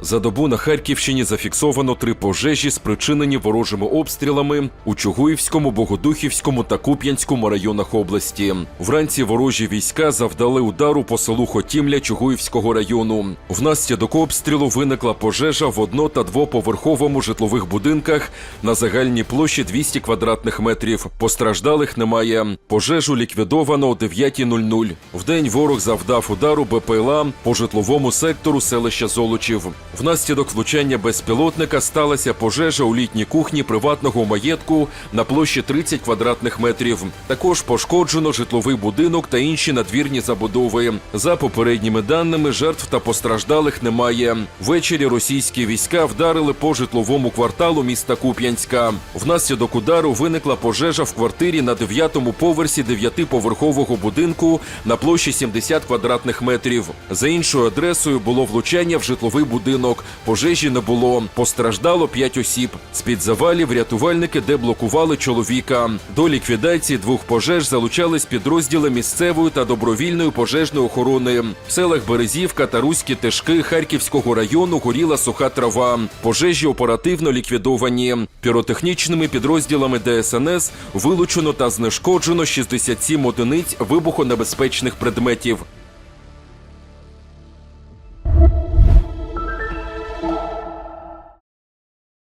За добу на Харківщині зафіксовано три пожежі, спричинені ворожими обстрілами у Чугуївському, Богодухівському та Куп'янському районах області. Вранці ворожі війська завдали удару по селу Хотімля Чугуївського району. Внаслідок обстрілу виникла пожежа в одно- та двоповерховому житлових будинках на загальній площі 200 квадратних метрів. Постраждалих немає. Пожежу ліквідовано о 9.00. Вдень ворог завдав удару БПЛА по житловому сектору селища Золочів. Внаслідок влучання безпілотника сталася пожежа у літній кухні приватного маєтку на площі 30 квадратних метрів. Також пошкоджено житловий будинок та інші надвірні забудови. За попередніми даними, жертв та постраждалих немає. Ввечері російські війська вдарили по житловому кварталу міста Куп'янська. Внаслідок удару виникла пожежа в квартирі на дев'ятому поверсі дев'ятиповерхового будинку на площі 70 квадратних метрів. За іншою адресою було влучання в житловий будинок. Пожежі не було. Постраждало 5 осіб. З-під завалів рятувальники деблокували чоловіка. До ліквідації двох пожеж залучались підрозділи місцевої та добровільної пожежної охорони. В селах Березівка та Руські Тишки Харківського району горіла суха трава. Пожежі оперативно ліквідовані. Піротехнічними підрозділами ДСНС вилучено та знешкоджено 67 одиниць вибухонебезпечних предметів.